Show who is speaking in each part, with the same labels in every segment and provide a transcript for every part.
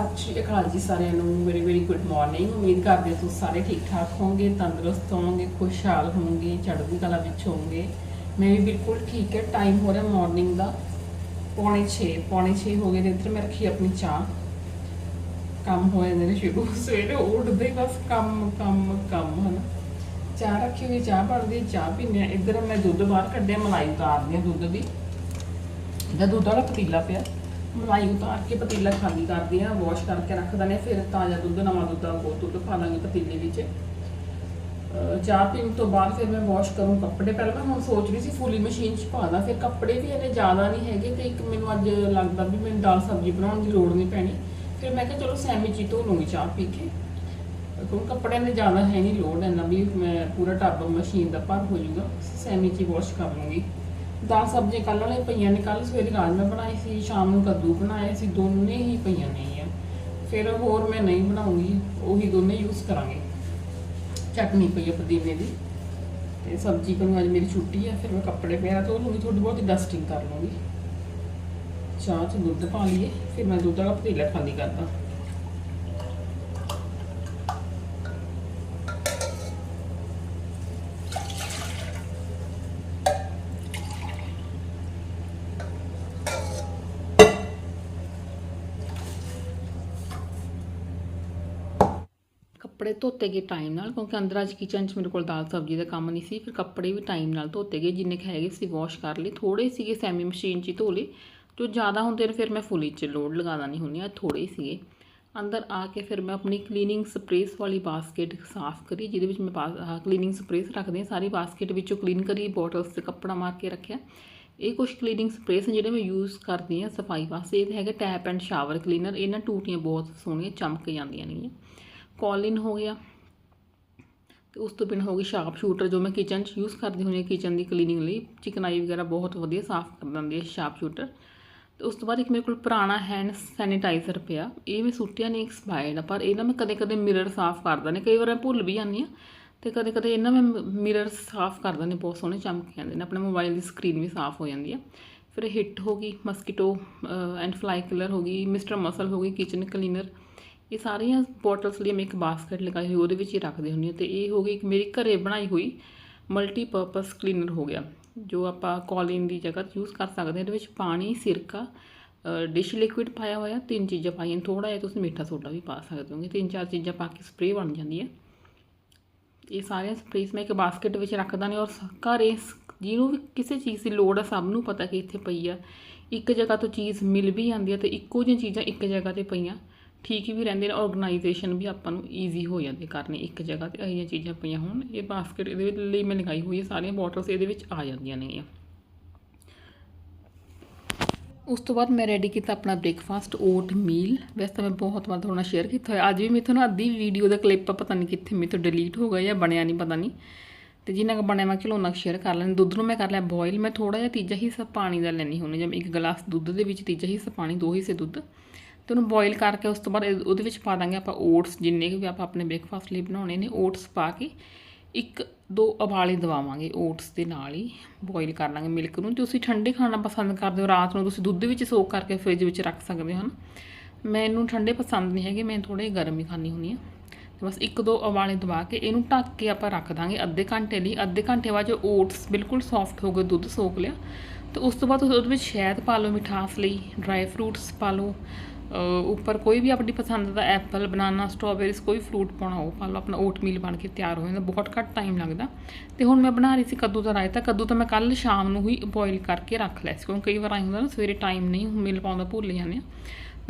Speaker 1: ਸਤਿ ਸ਼੍ਰੀ ਅਕਾਲ ਜੀ ਸਾਰਿਆਂ ਨੂੰ। ਵੈਰੀ ਵੈਰੀ ਗੁੱਡ ਮਾਰਨਿੰਗ ਉਮੀਦ ਕਰਦੇ ਹਾਂ ਤੁਸੀਂ ਸਾਰੇ ਠੀਕ ਠਾਕ ਹੋਵੋਗੇ, ਤੰਦਰੁਸਤ ਹੋਵੋਗੇ, ਖੁਸ਼ਹਾਲ ਹੋਵੋਗੇ, ਚੜ੍ਹਦੀ ਕਲਾ ਵਿੱਚ ਹੋਵੋਗੇ। ਮੈਂ ਵੀ ਬਿਲਕੁਲ ਠੀਕ ਹੈ। ਟਾਈਮ ਹੋ ਰਿਹਾ ਮਾਰਨਿੰਗ ਦਾ। ਪੌਣੇ 6 ਪੌਣੇ 6 ਹੋ ਗਏ ਨੇ। ਇੱਧਰ ਮੈਂ ਰੱਖੀ ਆਪਣੀ ਚਾਹ। ਕੰਮ ਹੋ ਜਾਂਦੇ ਨੇ ਸ਼ੁਰੂ। ਸਵੇਰੇ ਉੱਠਦੇ ਹੀ ਬਸ ਕੰਮ ਕੰਮ ਕੰਮ, ਹਨਾ। ਚਾਹ ਰੱਖੀ ਹੋਈ, ਚਾਹ ਬਣਦੀ ਚਾਹ ਪੀਂਦੇ ਆ ਇੱਧਰ ਮੈਂ ਦੁੱਧ ਬਾਹਰ ਕੱਢਿਆ, ਮਲਾਈ ਉਤਾਰਦੀ ਆ ਦੁੱਧ ਦੀ। ਇਹਦਾ ਦੁੱਧ ਵਾਲਾ ਪਤੀਲਾ ਪਿਆ। ਮਲਾਈ ਉਤਾਰ ਕੇ ਪਤੀਲਾ ਖਾਲੀ ਕਰਦੇ ਆ ਵਾਸ਼ ਕਰਕੇ ਰੱਖ ਦਿੰਦੇ ਆ ਫਿਰ ਤਾਜ਼ਾ ਦੁੱਧ, ਨਵਾਂ ਦੁੱਧ ਦਾ ਬਹੁਤ ਦੁੱਧ ਪਾ ਲਾਂਗੇ ਪਤੀਲੇ ਵਿੱਚ। ਚਾਹ ਪੀਣ ਤੋਂ ਬਾਅਦ ਫਿਰ ਮੈਂ ਵਾਸ਼ ਕਰੂੰ ਕੱਪੜੇ। ਪਹਿਲਾਂ ਮੈਂ ਹੁਣ ਸੋਚ ਰਹੀ ਸੀ ਫੁੱਲੀ ਮਸ਼ੀਨ 'ਚ ਪਾ ਦਾਂ, ਫਿਰ ਕੱਪੜੇ ਵੀ ਇਹਨੇ ਜ਼ਿਆਦਾ ਨਹੀਂ ਹੈਗੇ ਤੇ ਇੱਕ ਮੈਨੂੰ ਅੱਜ ਲੱਗਦਾ ਵੀ ਮੈਨੂੰ ਦਾਲ ਸਬਜ਼ੀ ਬਣਾਉਣ ਦੀ ਲੋੜ ਨਹੀਂ ਪੈਣੀ। ਫਿਰ ਮੈਂ ਕਿਹਾ ਚਲੋ ਸੈਮੀ ਚ ਹੀ ਧੋ ਲੂੰਗੀ ਚਾਹ ਪੀ ਕੇ। ਕਿਉਂਕਿ ਕੱਪੜਿਆਂ ਦੇ ਜ਼ਿਆਦਾ ਹੈ ਨਹੀਂ ਲੋੜ, ਇੰਨਾ ਵੀ ਮੈਂ ਪੂਰਾ ਟੱਬ ਮਸ਼ੀਨ ਦਾ ਭਰ ਹੋ ਜਾਊਗਾ, ਸੈਮੀ ਚ ਹੀ ਵਾਸ਼ ਕਰ ਲੂੰਗੀ ਦਾਲ ਸਬਜ਼ੀਆਂ ਕੱਲ੍ਹ ਵਾਲੇ ਪਈਆਂ ਨੇ ਕੱਲ ਸਵੇਰੇ ਰਾਜਮਾ ਬਣਾਏ ਸੀ, ਸ਼ਾਮ ਨੂੰ ਕੱਦੂ ਬਣਾਏ ਸੀ, ਦੋਨੇ ਹੀ ਪਈਆਂ ਨੇ ਆ ਫਿਰ ਹੋਰ ਮੈਂ ਨਹੀਂ ਬਣਾਉਂਗੀ, ਉਹੀ ਦੋਨੇ ਯੂਜ਼ ਕਰਾਂਗੇ। ਚਟਨੀ ਪਈ ਹੈ ਪੁਦੀਨੇ ਦੀ, ਤੇ ਸਬਜ਼ੀ ਕੋਲ ਅੱਜ ਮੇਰੀ ਛੁੱਟੀ ਹੈ ਫਿਰ ਮੈਂ ਕੱਪੜੇ ਪਿਆ ਧੋ ਲੂੰਗੀ ਥੋੜੀ ਬਹੁਤੀ ਡਸਟਿੰਗ ਕਰ ਲੂੰਗੀ ਚਾਹ ਚ ਦੁੱਧ ਪਾ ਲਈਏ, ਫਿਰ ਮੈਂ ਦੁੱਧ ਦਾ ਪਤੀਲਾ ਖਾਲੀ ਕਰਦਾ। ਕੱਪੜੇ ਧੋਤੇ ਗਏ ਟਾਈਮ ਨਾਲ, ਕਿਉਂਕਿ ਅੰਦਰ ਅੱਜ ਕਿਚਨ 'ਚ ਮੇਰੇ ਕੋਲ ਦਾਲ ਸਬਜ਼ੀ ਦਾ ਕੰਮ ਨਹੀਂ ਸੀ, ਫਿਰ ਕੱਪੜੇ ਵੀ ਟਾਈਮ ਨਾਲ ਧੋਤੇ ਗਏ, ਜਿੰਨੇ ਕੁ ਹੈਗੇ ਸੀ ਵਾਸ਼ ਕਰ ਲਏ ਥੋੜੇ ਸੀਗੇ ਸੈਮੀ ਮਸ਼ੀਨ 'ਚ ਹੀ ਧੋ ਲਏ, ਜੋ ਜ਼ਿਆਦਾ ਹੁੰਦੇ ਨੇ ਫਿਰ ਮੈਂ ਫੁੱਲੀ 'ਚ ਲੋਡ ਲਗਾ ਨਹੀਂ ਹੁੰਦੀ ਆ ਥੋੜੇ ਸੀਗੇ। ਅੰਦਰ ਆ ਕੇ ਫਿਰ ਮੈਂ ਆਪਣੀ ਕਲੀਨਿੰਗ ਸਪਰੇਸ ਵਾਲੀ ਬਾਸਕਟ ਸਾਫ਼ ਕਰੀ, ਜਿਹਦੇ ਵਿੱਚ ਮੈਂ ਕਲੀਨਿੰਗ ਸਪਰੇਸ ਰੱਖਦੇ ਹਾਂ, ਸਾਰੀ ਬਾਸਕਟ ਵਿੱਚੋਂ ਕਲੀਨ ਕਰੀ ਬੋਟਲਸ ਤੇ ਕੱਪੜਾ ਮਾਰ ਕੇ ਰੱਖਿਆ। ਇਹ ਕੁਝ ਕਲੀਨਿੰਗ ਸਪਰੇਸ ਨੇ ਜਿਹੜੇ ਮੈਂ ਯੂਜ਼ ਕਰਦੀ ਹਾਂ ਸਫ਼ਾਈ ਵਾਸਤੇ, ਇਹ ਹੈਗਾ ਟੈਪ ਐਂਡ ਸ਼ਾਵਰ ਕਲੀਨਰ ਇਹਨਾਂ ਟੂਟੀਆਂ ਬਹੁਤ ਸੋਹਣੀਆਂ, ਚਮਕ ਜਾਂਦੀਆਂ ਨੇ ਕੋਲਿਨ ਹੋ ਗਿਆ। ਤੇ ਉਸ ਤੋਂ ਬਿਨਾਂ ਹੋ ਗਈ ਸ਼ਾਰਪ ਸ਼ੂਟਰ ਜੋ ਮੈਂ ਕਿਚਨ 'ਚ ਯੂਜ਼ ਕਰਦੀ ਹੁੰਦੀ ਹਾਂ ਕਿਚਨ ਦੀ ਕਲੀਨਿੰਗ ਲਈ। ਚਿਕਨਾਈ ਵਗੈਰਾ ਬਹੁਤ ਵਧੀਆ ਸਾਫ਼ ਕਰ ਦਿੰਦੀ ਹੈ ਸ਼ਾਰਪ ਸ਼ੂਟਰ ਤੇ ਉਸ ਤੋਂ ਬਾਅਦ ਇੱਕ ਮੇਰੇ ਕੋਲ ਪੁਰਾਣਾ ਹੈਂਡ ਸੈਨੀਟਾਈਜ਼ਰ ਪਿਆ। ਇਹ ਮੈਂ ਸੁੱਟਿਆ ਨਹੀਂ ਐਕਸਪਾਇਰਡ ਆ ਪਰ ਇਹ ਨਾ ਮੈਂ ਕਦੇ ਕਦੇ ਮਿਰਰ ਸਾਫ਼ ਕਰਦਾ ਨੇ ਕਈ ਵਾਰ ਮੈਂ ਭੁੱਲ ਵੀ ਜਾਂਦੀ ਆ ਤੇ ਕਦੇ ਕਦੇ ਇਹਨਾਂ ਮੈਂ ਮਿਰਰ ਸਾਫ਼ ਕਰਦਾ ਨੇ ਬਹੁਤ ਸੋਹਣੇ ਚਮਕ ਜਾਂਦੇ ਨੇ। ਆਪਣੇ ਮੋਬਾਈਲ ਦੀ ਸਕਰੀਨ ਵੀ ਸਾਫ਼ ਹੋ ਜਾਂਦੀ ਆ ਫਿਰ ਹਿੱਟ ਹੋ ਗਈ ਮਸਕੀਟੋ ਐਂਡ ਫਲਾਈ ਕਿਲਰ ਹੋ ਗਈ ਮਿਸਟਰ ਮਸਲ ਹੋ ਗਈ ਕਿਚਨ ਕਲੀਨਰ ਇਹ ਸਾਰੀਆਂ ਬੋਟਲਸ ਲਈ ਮੈਂ ਇੱਕ ਬਾਸਕਟ ਲਗਾਈ ਹੋਈ, ਉਹਦੇ ਵਿੱਚ ਹੀ ਰੱਖਦੀ ਹੁੰਦੀ ਹਾਂ ਤੇ ਇਹ ਹੋ ਗਈ ਇੱਕ ਮੇਰੀ ਘਰੇ ਬਣਾਈ ਹੋਈ ਮਲਟੀਪਰਪਸ ਕਲੀਨਰ ਹੋ ਗਿਆ, ਜੋ ਆਪਾਂ ਕੋਲਿਨ ਦੀ ਜਗ੍ਹਾ 'ਤੇ ਯੂਜ਼ ਕਰ ਸਕਦੇ ਹਾਂ। ਇਹਦੇ ਵਿੱਚ ਪਾਣੀ, ਸਿਰਕਾ ਡਿਸ਼ ਲਿਕੁਇਡ ਪਾਇਆ ਹੋਇਆ, ਤਿੰਨ ਚੀਜ਼ਾਂ ਪਾਈਆਂ। ਥੋੜਾ ਜਿਹਾ ਤੁਸੀਂ ਮਿੱਠਾ ਸੋਡਾ ਵੀ ਪਾ ਸਕਦੇ ਹੋਗੇ। ਤਿੰਨ ਚਾਰ ਚੀਜ਼ਾਂ ਪਾ ਕੇ ਸਪਰੇਅ ਬਣ ਜਾਂਦੀ ਹੈ ਇਹ ਸਾਰੀਆਂ ਸਪਰੇਸ ਮੈਂ ਇੱਕ ਬਾਸਕਟ ਵਿੱਚ ਰੱਖਦਾ ਨੇ ਔਰ ਘਰੇ ਜਿਹਨੂੰ ਵੀ ਕਿਸੇ ਚੀਜ਼ ਦੀ ਲੋੜ ਆ, ਸਭ ਨੂੰ ਪਤਾ ਕਿ ਇੱਥੇ ਪਈ ਆ। ਇੱਕ ਜਗ੍ਹਾ ਤੋਂ ਚੀਜ਼ ਮਿਲ ਵੀ ਜਾਂਦੀ ਹੈ ਤੇ ਇੱਕੋ ਜਿਹੀਆਂ ਚੀਜ਼ਾਂ ਇੱਕ ਜਗ੍ਹਾ ਤੇ ਪਈਆਂ। ਠੀਕ ਵੀ ਰਹਿੰਦੇ ਨੇ ਆਰਗੇਨਾਈਜੇਸ਼ਨ ਵੀ ਆਪਾਂ ਨੂੰ ਈਜ਼ੀ ਹੋ ਜਾਂਦੀ ਕਰਨੀ ਇੱਕ ਜਗ੍ਹਾ ਤੇ। ਅਹੀਆਂ ਚੀਜ਼ਾਂ ਪਈਆਂ ਹੋਣ, ਇਹ ਬਾਸਕਟ ਇਹਦੇ ਲਈ ਮੈਂ ਲਗਾਈ ਹੋਈ ਹੈ ਸਾਰੀਆਂ ਬੋਟਲਸ ਇਹਦੇ ਵਿੱਚ ਆ ਜਾਂਦੀਆਂ ਨੇ ਉਸ ਤੋਂ ਬਾਅਦ ਮੈਂ ਰੈਡੀ ਕੀਤਾ ਆਪਣਾ ਬ੍ਰੇਕਫਾਸਟ ਓਟ ਮੀਲ ਵੈਸੇ ਤਾਂ ਮੈਂ ਬਹੁਤ ਵਾਰ ਤੁਹਾਡੇ ਨਾਲ ਸ਼ੇਅਰ ਕੀਤਾ ਹੋਇਆ। ਅੱਜ ਵੀ ਮੇਥੋਂ ਨਾ ਅੱਧੀ ਵੀਡੀਓ ਦਾ ਕਲਿੱਪ ਪਤਾ ਨਹੀਂ ਕਿੱਥੇ ਮੇਰੇ ਤੋਂ ਡਿਲੀਟ ਹੋ ਗਿਆ ਜਾਂ ਬਣਿਆ ਨਹੀਂ ਪਤਾ ਨਹੀਂ ਤੇ ਜਿੰਨਾ ਕੁ ਬਣਿਆ ਮੈਂ ਕਿਲੋ ਨਕ ਸ਼ੇਅਰ ਕਰ ਲੈਣ ਦੁੱਧ ਨੂੰ ਮੈਂ ਕਰ ਲਿਆ ਬੋਇਲ ਮੈਂ ਥੋੜਾ ਜਿਹਾ ਤੀਜਾ ਹਿੱਸਾ ਪਾਣੀ ਦਾ ਲੈਣੀ ਹੁੰਦੀ ਜਿਵੇਂ ਇੱਕ ਗਲਾਸ ਦੁੱਧ ਦੇ ਵਿੱਚ ਤੀਜਾ ਹਿੱਸਾ ਪਾਣੀ, ਦੋ ਹਿੱਸੇ ਦੁੱਧ। ਤੇ ਉਹਨੂੰ ਬੋਇਲ ਕਰਕੇ ਉਸ ਤੋਂ ਬਾਅਦ ਉਹਦੇ ਵਿੱਚ ਪਾ ਦਾਂਗੇ ਆਪਾਂ ਓਟਸ ਜਿੰਨੇ ਕੁ ਵੀ ਆਪਾਂ ਆਪਣੇ ਬ੍ਰੇਕਫਾਸਟ ਲਈ ਬਣਾਉਣੇ ਨੇ ਓਟਸ ਪਾ ਕੇ ਇੱਕ ਦੋ ਉਬਾਲੇ ਦਵਾਵਾਂਗੇ ਓਟਸ ਦੇ ਨਾਲ ਹੀ ਬੋਇਲ ਕਰ ਲਾਂਗੇ ਮਿਲਕ ਨੂੰ। ਤੁਸੀਂ ਠੰਡੇ ਖਾਣਾ ਪਸੰਦ ਕਰਦੇ ਹੋ, ਰਾਤ ਨੂੰ ਤੁਸੀਂ ਦੁੱਧ ਵਿੱਚ ਸੋਕ ਕਰਕੇ ਫ੍ਰਿਜ ਵਿੱਚ ਰੱਖ ਸਕਦੇ ਹੋ ਹਨ। ਮੈਨੂੰ ਠੰਡੇ ਪਸੰਦ ਨਹੀਂ ਹੈਗੇ, ਮੈਂ ਥੋੜੇ ਗਰਮ ਹੀ ਖਾਣੀ ਹੁੰਦੀ ਆ ਤੇ ਬਸ ਇੱਕ ਦੋ ਉਬਾਲੇ ਦਵਾ ਕੇ ਇਹਨੂੰ ਢੱਕ ਕੇ ਆਪਾਂ ਰੱਖ ਦਾਂਗੇ ਅੱਧੇ ਘੰਟੇ ਲਈ। ਅੱਧੇ ਘੰਟੇ ਬਾਅਦ ਜੋ ਓਟਸ ਬਿਲਕੁਲ ਸੌਫਟ ਹੋ ਗਏ, ਦੁੱਧ ਸੋਕ ਲਿਆ। ਤੇ ਉਸ ਤੋਂ ਬਾਅਦ ਤੁਸੀਂ ਉਹਦੇ ਵਿੱਚ ਸ਼ਹਿਦ ਪਾ ਲਓ ਮਿਠਾਸ ਲਈ ਡਰਾਈ ਫਰੂਟਸ ਪਾ ਲਓ। ਉੱਪਰ ਕੋਈ ਵੀ ਆਪਣੀ ਪਸੰਦ ਦਾ ਐਪਲ, ਬਨਾਨਾ, ਸਟ੍ਰਾਬੇਰੀਜ਼, ਕੋਈ ਫਰੂਟ ਪਾਉਣਾ, ਉਹ ਪਾ ਲਓ, ਆਪਣਾ ਓਟ ਮੀਲ ਬਣ ਕੇ ਤਿਆਰ ਹੋ ਜਾਂਦਾ, ਬਹੁਤ ਘੱਟ ਟਾਈਮ ਲੱਗਦਾ। ਤੇ ਹੁਣ ਮੈਂ ਬਣਾ ਰਹੀ ਸੀ ਕੱਦੂ ਦਾ ਰਾਇਤਾ, ਕੱਦੂ ਤਾਂ ਮੈਂ ਕੱਲ ਸ਼ਾਮ ਨੂੰ ਹੀ ਬੋਇਲ ਕਰਕੇ ਰੱਖ ਲਿਆ ਸੀ, ਕਿਉਂਕਿ ਕਈ ਵਾਰ ਆਈ ਹੁੰਦਾ ਨਾ, ਸਵੇਰੇ ਟਾਈਮ ਨਹੀਂ ਮਿਲ ਪਾਉਂਦਾ, ਭੁੱਲ ਜਾਂਦੇ ਆ